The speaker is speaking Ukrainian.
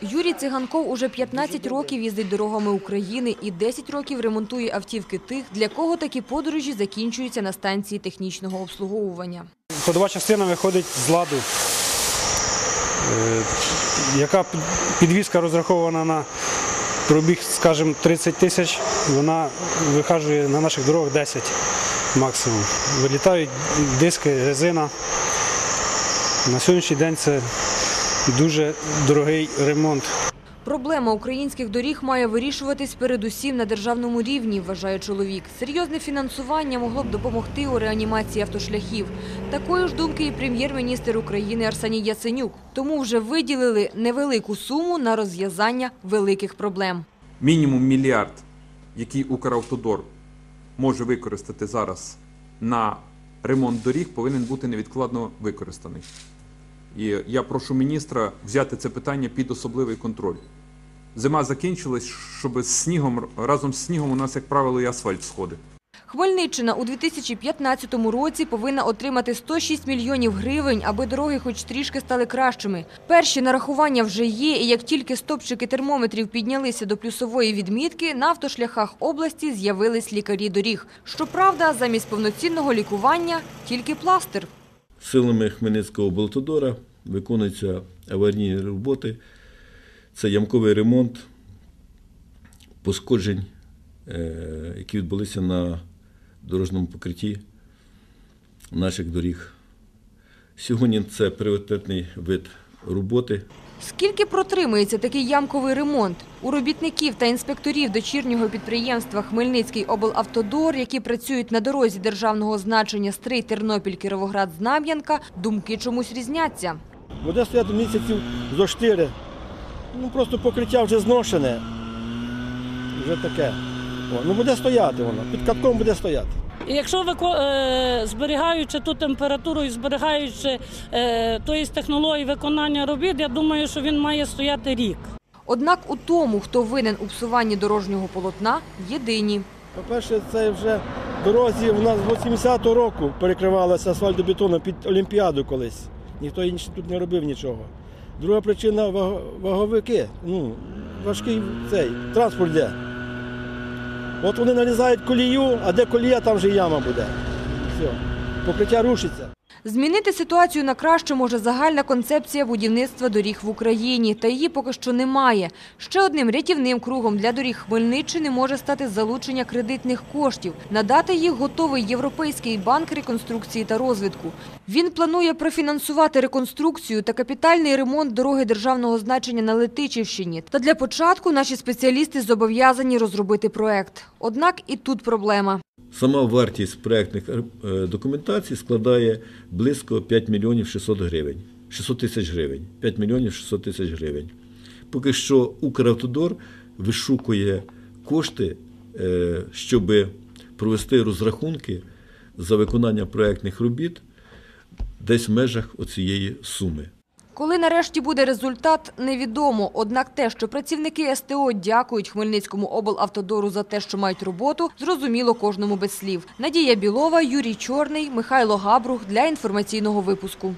Юрій Циганков уже 15 років їздить дорогами України і 10 років ремонтує автівки тих, для кого такі подорожі закінчуються на станції технічного обслуговування. Ходова частина виходить з ладу, е, яка підвізка розрахована на пробіг, скажімо, 30 тисяч, вона вихажує на наших дорогах 10 максимум. Вилітають диски, резина. На сьогоднішній день це дуже дорогий ремонт. Проблема українських доріг має вирішуватись передусім на державному рівні, вважає чоловік. Серйозне фінансування могло б допомогти у реанімації автошляхів. Такої ж думки і прем'єр-міністр України Арсеній Яценюк. Тому вже виділили невелику суму на розв'язання великих проблем. мінімум мільярд, який Укравтодор може використати зараз на ремонт доріг, повинен бути невідкладно використаний. І я прошу міністра взяти це питання під особливий контроль. Зима закінчилась, щоб з снігом разом з снігом у нас, як правило, і асфальт сходить. Хмельниччина у 2015 році повинна отримати 106 мільйонів гривень, аби дороги хоч трішки стали кращими. Перші нарахування вже є, і як тільки стопчики термометрів піднялися до плюсової відмітки, на автошляхах області з'явились лікарі доріг. Щоправда, замість повноцінного лікування – тільки пластир. Силами Хмельницького Болтодора виконуються аварійні роботи. Це ямковий ремонт пошкоджень, е, які відбулися на дорожньому покритті наших доріг. Сьогодні це пріоритетний вид роботи. Скільки протримується такий ямковий ремонт? У робітників та інспекторів дочірнього підприємства Хмельницький облавтодор, які працюють на дорозі державного значення Стрий, Тернопіль, Кіровоград, Знам'янка, думки чомусь різняться. Буде стояти місяців зо 4. Ну просто покриття вже зношене. Вже таке. О, ну буде стояти воно. Під катком буде стояти. І Якщо е, зберігаючи ту температуру і зберігаючи е, тої технології виконання робіт, я думаю, що він має стояти рік. Однак у тому, хто винен у псуванні дорожнього полотна, єдині. По-перше, це вже дорозі у нас з 80-го року перекривалося асфальтобетоном під Олімпіаду колись. Ніхто інший тут не робив нічого. Друга причина ваговики. Ну, важкий цей транспорт йде. От вони нарізають колію, а де колія, там вже яма буде. Все. Покриття рушиться. Змінити ситуацію на краще може загальна концепція будівництва доріг в Україні, та її поки що немає. Ще одним рятівним кругом для доріг Хмельниччини може стати залучення кредитних коштів. Надати їх готовий Європейський банк реконструкції та розвитку. Він планує профінансувати реконструкцію та капітальний ремонт дороги державного значення на Летичівщині. Та для початку наші спеціалісти зобов'язані розробити проект. Однак і тут проблема. Сама вартість проєктних е, документацій складає близько 5 мільйонів 600 гривень. 600 тисяч гривень. 5 мільйонів 600 тисяч гривень. Поки що Укравтодор вишукує кошти, е, щоб провести розрахунки за виконання проєктних робіт десь в межах оцієї суми. Коли нарешті буде результат, невідомо. Однак те, що працівники СТО дякують Хмельницькому облавтодору за те, що мають роботу, зрозуміло кожному без слів. Надія Білова, Юрій Чорний, Михайло Габрух для інформаційного випуску.